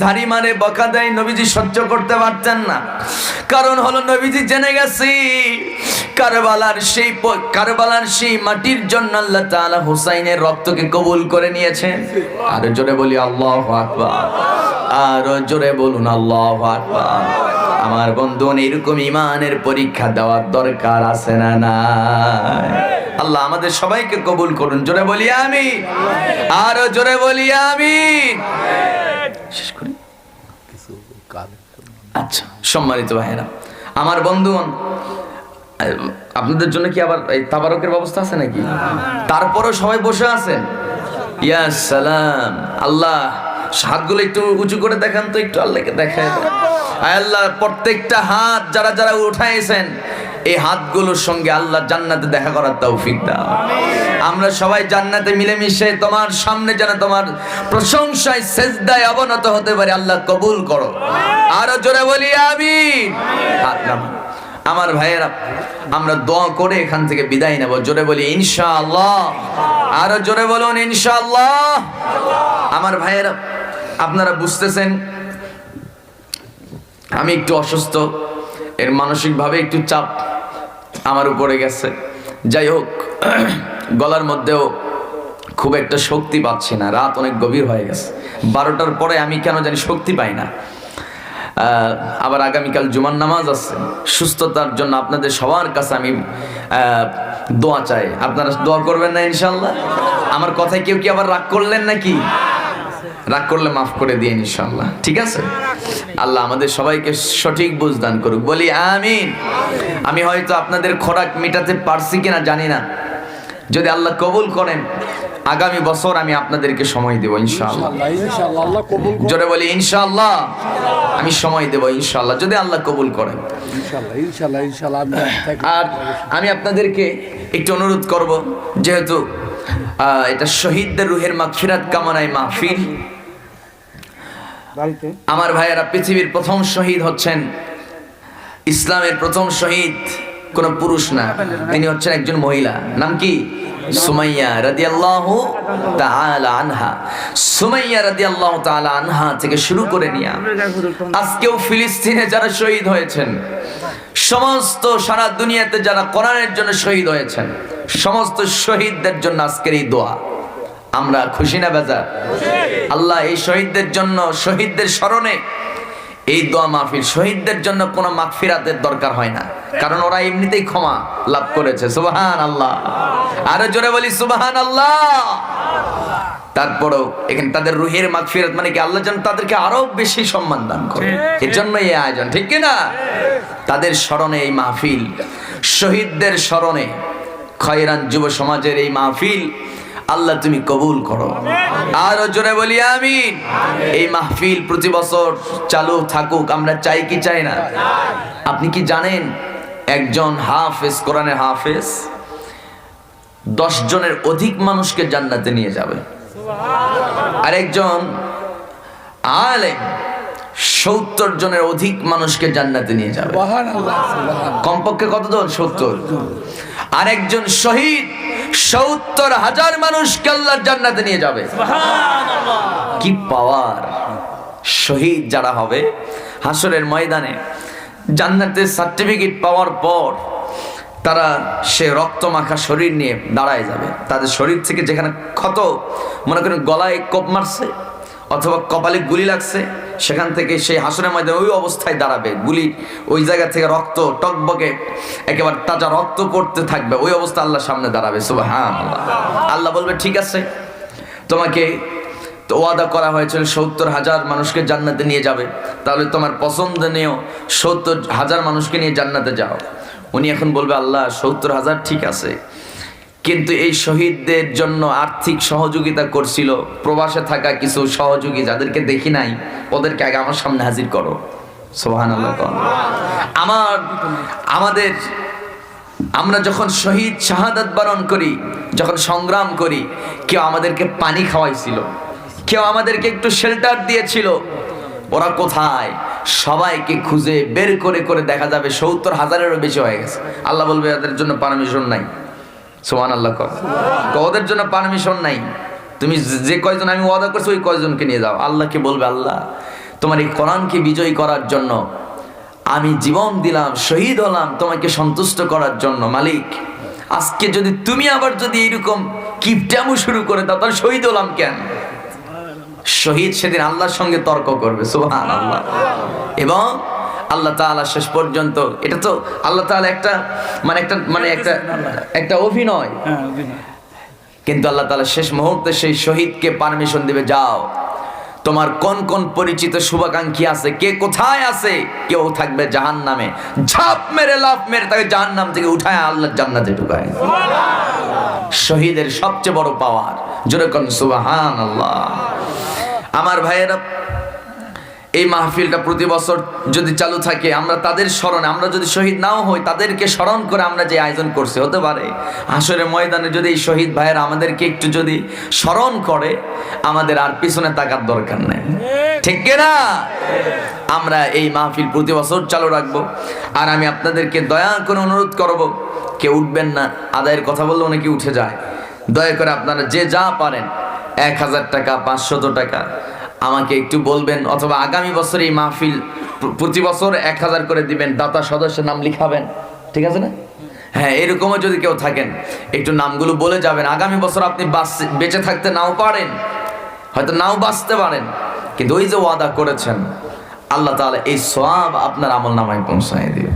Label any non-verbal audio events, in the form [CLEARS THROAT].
ঝাড়ি মারে বকা দেয়, নবীজি সহ্য করতে পারতেন না। কারণ হলো নবীজি জেনে গেছি, কারবালার সেই কারবালার সেই মাটির জন্য আল্লাহ তাআলা হুসাইনের রক্তকে কবুল করে নিয়েছেন আর জোরে বলি, আল্লাহ আকবার। আর জোরে বলুন, আল্লাহ আকবার। আমার বন্ধু, এরকম ইমানের পরীক্ষা দেওয়ার দরকার আছে না না আল্লাহ আমাদের সবাইকে কবুল করুন। জোরে বলি আমি আর জোরে বলি আমি শেষ করি। আচ্ছা সম্মানিত ভাইয়েরা আমার বন্ধুগণ আপনাদের জন্য কি আবার এই তাবারকের ব্যবস্থা আছে নাকি? তারপরও সবাই বসে আছেন ইয়া সালাম। আল্লাহ হাতগুলো একটু উঁচু করে দেখান তো একটু আল্লাহকে দেখায়। আয় আল্লাহ প্রত্যেকটা হাত যারা যারা উঠাইছেন এই হাতগুলোর সঙ্গে আল্লাহ জান্নাতে দেখা করার তৌফিক দাও। আমরা সবাই জান্নাতে মিলেমিশে তোমার সামনে যেন তোমার প্রশংসায়, সেজদায় অবনত হতে পারে, আল্লাহ কবুল করো। আরও জোরে বলি আমি আমার ভাইয়েরা, আমরা দোয়া করে এখান থেকে বিদায় নেব। জোরে বলি, ইনশাআল্লাহ। আরও জোরে বলুন, ইনশাআল্লাহ। আমার ভাইয়েরা, আপনারা বুঝতেছেন, আমি একটু অসুস্থ, এর মানসিকভাবে একটু চাপ। আমার উপরে গেছে। যাই হোক, [CLEARS THROAT] গলার মধ্যেও খুব একটা শক্তি পাচ্ছি না। রাত অনেক গভীর হয়ে গেছে। বারোটার পরে আমি কেন জানি শক্তি পাই না। আবার আগামীকাল জুমার নামাজ আছে। সুস্থতার জন্য আপনাদের সবার কাছে আমি দোয়া চাই। আপনারা দোয়া করবেন না ইনশাল্লাহ আমার কথায় কেউ কি আবার রাগ করলেন নাকি? রাগ করলে মাফ করে দিয়ে ইনশাল্লাহ ঠিক আছে? আল্লাহ আমাদের সবাইকে সঠিক বুঝ দান করুক। বলি আমিন। আমি হয়তো আপনাদের খোরাক মেটাতে পারছি কিনা জানি না। যদি আল্লাহ কবুল করেন আগামী বছর আমি আপনাদেরকে সময় দেব ইনশাআল্লাহ। ইনশাআল্লাহ কবুল করুন জোরে বলি ইনশাআল্লাহ আমি সময় দেব ইনশাআল্লাহ যদি আল্লাহ কবুল করেন। ইনশাআল্লাহ ইনশাআল্লাহ ইনশাআল্লাহ আর আমি আপনাদেরকে একটু অনুরোধ করব যেহেতু আহ, এটা শহীদদের রুহের মাগফিরাত কামনায় মাহফিল। আমার ভাইয়েরা পৃথিবীর প্রথম শহীদ হচ্ছেন ইসলামের প্রথম শহীদ কোন পুরুষ না, তিনি হচ্ছেন একজন মহিলা। নাম কি? শহীদ হয়েছেন, সমস্ত সারা দুনিয়াতে যারা কোরআনের জন্য শহীদ হয়েছেন, সমস্ত শহীদদের জন্য আজকের এই দোয়া। আমরা খুশি না বেজার? আল্লাহ এই শহীদদের জন্য, শহীদদের স্মরণে এই দোয়া মাহফিল শহীদদের জন্য কোনো মাগফিরাতের দরকার হয় না। কারণ ওরা এমনিতেই ক্ষমা লাভ করেছে। সুবাহান আল্লাহ আরও জোরে বলি সুবাহান আল্লাহ তারপরেও এখানে তাদের রুহের মাগফিরাত মানে কি? আল্লাহ যেন তাদেরকে আরও বেশি সম্মান দান করে। এর জন্য এই আয়োজন ঠিক কি না? তাদের স্মরণে এই মাহফিল শহীদদের স্মরণে খয়রান যুব সমাজের এই মাহফিল আল্লাহ তুমি কবুল করো। আরও জোরে বলি আমি এই মাহফিল প্রতি বছর চালু থাকুক আমরা চাই কি চাই না? আপনি কি জানেন একজন হাফেজ কোরআনের হাফেজ দশ জনের অধিক মানুষকে জান্নাতে নিয়ে যাবে। আরেকজন আলেম সত্তর জনের অধিক মানুষকে জান্নাতে নিয়ে যাবে। কমপক্ষে কতজন? সত্তর। আরেকজন শহীদ সত্তর হাজার মানুষ কাল্লার জান্নাতে নিয়ে যাবে। কি পাওয়ার? শহীদ যারা হবে হাসরের ময়দানে জান্নাতের সার্টিফিকেট পাওয়ার পর তারা সে রক্ত মাখা শরীর নিয়ে দাঁড়ায় যাবে। তাদের শরীর থেকে যেখানে ক্ষত মনে করেন গলায় কোপ মারছে অথবা কপালে গুলি লাগছে, সেখান থেকে সেই হাসনের মধ্যে ওই অবস্থায় দাঁড়াবে। গুলি ওই জায়গা থেকে রক্ত টকবকে, একেবারে তাজা রক্ত পড়তে থাকবে। ওই অবস্থা আল্লাহ সামনে দাঁড়াবে। হ্যাঁ আল্লাহ বলবে, ঠিক আছে। তোমাকে তো ওয়াদা করা হয়েছিল, সত্তর হাজার মানুষকে জান্নাতে নিয়ে যাবে। তাহলে তোমার পছন্দনীয় সত্তর হাজার মানুষকে নিয়ে জান্নাতে যাও। উনি এখন বলবে, আল্লাহ, সত্তর হাজার ঠিক আছে। কিন্তু এই শহীদদের জন্য আর্থিক সহযোগিতা করছিল, প্রবাসে থাকা কিছু সহযোগী যাদেরকে দেখি নাই, ওদেরকে আগে আমার সামনে হাজির করো। সোহান আমার, আমাদের, আমরা যখন শহীদ শাহাদাত বরণ করি, যখন সংগ্রাম করি, কেউ আমাদেরকে পানি খাওয়াইছিল, কেউ আমাদেরকে একটু শেল্টার দিয়েছিল, ওরা কোথায়? সবাইকে খুঁজে বের করে করে দেখা যাবে সত্তর হাজারেরও বেশি হয়ে গেছে। আল্লাহ বলবে, এদের জন্য পারমিশন নাই। সোমান আল্লাহ ওদের জন্য পারমিশন নাই। তুমি যে- কয়জন আমি ওয়াদা করছি, ওই কয়জনকে নিয়ে যাও। আল্লাহকে বলবে? আল্লাহ তোমার এই কোরআনকে বিজয়ী করার জন্য আমি জীবন দিলাম, শহীদ হলাম, তোমাকে সন্তুষ্ট করার জন্য, মালিক। আজকে যদি তুমি আবার যদি এরকম কিপটামু শুরু করে দাও, তাহলে শহীদ হলাম কেন? শহীদ সেদিন আল্লাহর সঙ্গে তর্ক করবে সুবহান আল্লাহ এবং আল্লাহ তাআলা শেষ পর্যন্ত এটা তো আল্লাহ তাআলা একটা মানে একটা মানে একটা একটা অভিনয়। হ্যাঁ কিন্তু আল্লাহ তাআলা শেষ মুহূর্তে সেই শহীদকে পারমিশন দিবে যাও তোমার কোন কোন পরিচিত শুভাকাঙ্ক্ষী আছে কে কোথায় আছে কেউ থাকবে জাহান নামে ঝাপ মেরে লাফ মেরে তাকে জাহান নাম থেকে উঠায় আল্লাহ জান্নাতে ঢুকায়। শহীদের সবচেয়ে বড় পাওয়ার যেরকম সুবাহান আল্লাহ আমার ভাইয়েরা এই মাহফিলটা প্রতি বছর যদি চালু থাকে, আমরা তাদের স্মরণে, আমরা যদি শহীদ নাও হই, তাদেরকে স্মরণ করে আমরা যে আয়োজন করছি, হতে পারে। আসলে ময়দানে যদি এই শহীদ ভাইয়েরা আমাদেরকে একটু যদি স্মরণ করে, আমাদের আর পিছনে তাকার দরকার নেই। ঠিক না আমরা এই মাহফিল প্রতি বছর চালু রাখব। আর আমি আপনাদেরকে দয়া করে অনুরোধ করব, কেউ উঠবেন না, আদায়ের কথা বললে অনেকে উঠে যায়। দয়া করে আপনারা যে যা পারেন, এক হাজার টাকা, পাঁচশত টাকা আমাকে একটু বলবেন, অথবা আগামী বছর এই মাহফিল প্রতি বছর এক হাজার করে দিবেন, দাতা সদস্যের নাম লিখাবেন, ঠিক আছে না? হ্যাঁ এরকমও যদি কেউ থাকেন, একটু নামগুলো বলে যাবেন, আগামী বছর আপনি বাঁচ- থাকতে নাও পারেন, হয়তো নাও বাঁচতে পারেন, কিন্তু ওই যে ওয়াদা করেছেন, আল্লাহ তাআলা এই সওয়াব আপনার আমল নামায় পৌঁছায় দিবে।